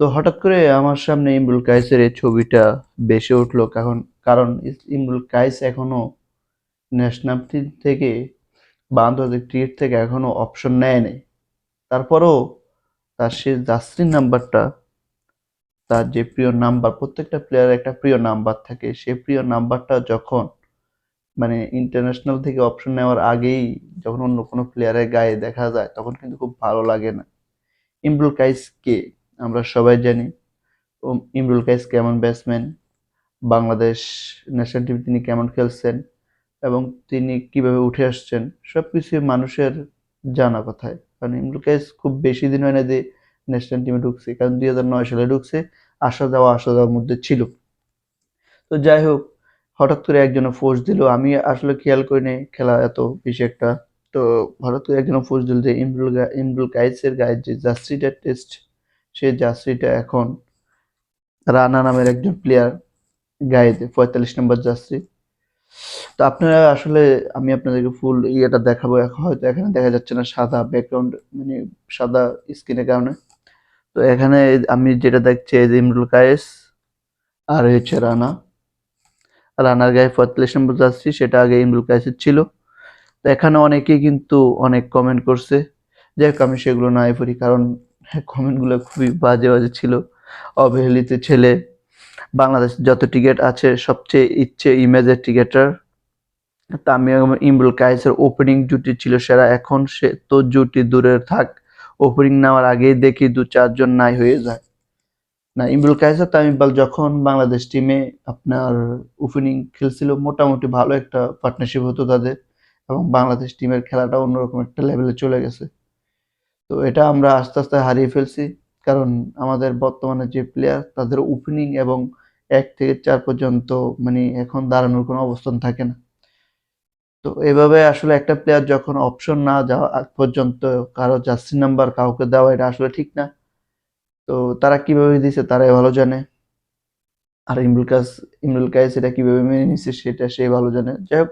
তো হঠাৎ করে আমার সামনে ইমরুল কায়েসের এই ছবিটা ভেসে উঠল, কারণ কারণ ইমরুল কায়েস এখনও ন্যাশনাল টিম থেকে বা আন্তর্জাতিক থেকে এখনও অপশন নেয় নাই। তারপরেও তার সে জার্সির নাম্বারটা, তার যে প্রিয় নাম্বার, প্রত্যেকটা প্লেয়ারের একটা প্রিয় নাম্বার থাকে। সে প্রিয় নাম্বারটা যখন মানে ইন্টারন্যাশনাল থেকে অপশন নেওয়ার আগেই যখন অন্য কোনো প্লেয়ারের গায়ে দেখা যায়, তখন কিন্তু খুব ভালো লাগে না। ইমরুল কাইস কে আমরা সবাই জানি ইমরুল কাইস কেমন ব্যাটসম্যান বাংলাদেশ ন্যাশনাল টিম তিনি কেমন খেলছেন এবং তিনি কীভাবে উঠে আসছেন সব কিছুই মানুষের জানা কথায় কারণ ইমরুল কাইস খুব বেশি দিন হয় না যে ন্যাশনাল টিমে ঢুকছে, কারণ দুই হাজার নয় সালে ঢুকছে, আসা যাওয়া, আসা যাওয়ার মধ্যে ছিল। তো যাই হোক, হঠাৎ করে একজনে ফোর্স দিল, আমি আসলে খেয়াল করিনি খেলা এত বেশি একটা। তো হঠাৎ করে একজনে ফোর্স দিল যে ইমরুল ইমরুল কাইসের গায়ে যে জার্সিটা টেস্ট সেই জার্সিটা এখন রানা নামের একজন প্লেয়ার গায়েতে পঁয়তাল্লিশ নম্বর জার্সি। তো আপনারা আসলে, আমি আপনাদেরকে ফুল ইয়েটা দেখাবো এখন হয়তো এখানে দেখা যাচ্ছে না সাদা ব্যাকগ্রাউন্ড মানে সাদা স্ক্রিনের কারণে। তো এখানে আমি যেটা দেখছি এই ইমরুল কায়েস আর হচ্ছে রানা। রানার গায়ে পঁয়তাল্লিশ নম্বর জার্সি, সেটা আগে ইমরুল কায়েসের ছিল। তো এখানে অনেকেই কিন্তু অনেক কমেন্ট করছে যাই হোক আমি সেগুলো নাই পড়ি, কারণ কমেন্টগুলো খুবই বাজে বাজে ছিল। অবহেলিত ছেলে। বাংলাদেশ যত টিকিট আছে, সবচেয়ে ইচ্ছে ইমেজের টিকেটার তামিম ইমরুল কায়েসের ওপেনিং জুটি ছিল সেরা। এখন সে তো জুটি দূরে থাক। ওপেনিং নেওয়ার আগেই দেখি দু চারজন নাই হয়ে যায়। না, ইমরুল কায়েস আর তামিম ইকবাল যখন বাংলাদেশ টিমে আপনার ওপেনিং খেলছিল, মোটামুটি ভালো একটা পার্টনারশিপ হতো তাদের। এবং বাংলাদেশ টিমের খেলাটা অন্যরকম একটা লেভেলে চলে গেছে। তো এটা আমরা আস্তে আস্তে হারিয়ে ফেলছি। কারণ আমাদের বর্তমানে যে প্লেয়ার তাদের ওপেনিং এবং এক থেকে চার পর্যন্ত মানে এখন দাঁড়ানোর কোনো অবস্থান থাকে না। তো এভাবে আসলে একটা প্লেয়ার যখন অপশন না যাওয়া পর্যন্ত কারও জার্সি নাম্বার কাউকে দেওয়া, এটা আসলে ঠিক না। তো তারা কীভাবে দিছে তারাই ভালো জানে। আর ইমরুল কাস, ইমরুল কায়েস এটা কীভাবে মেনে নিছে সেটা সে ভালো জানে। যাই হোক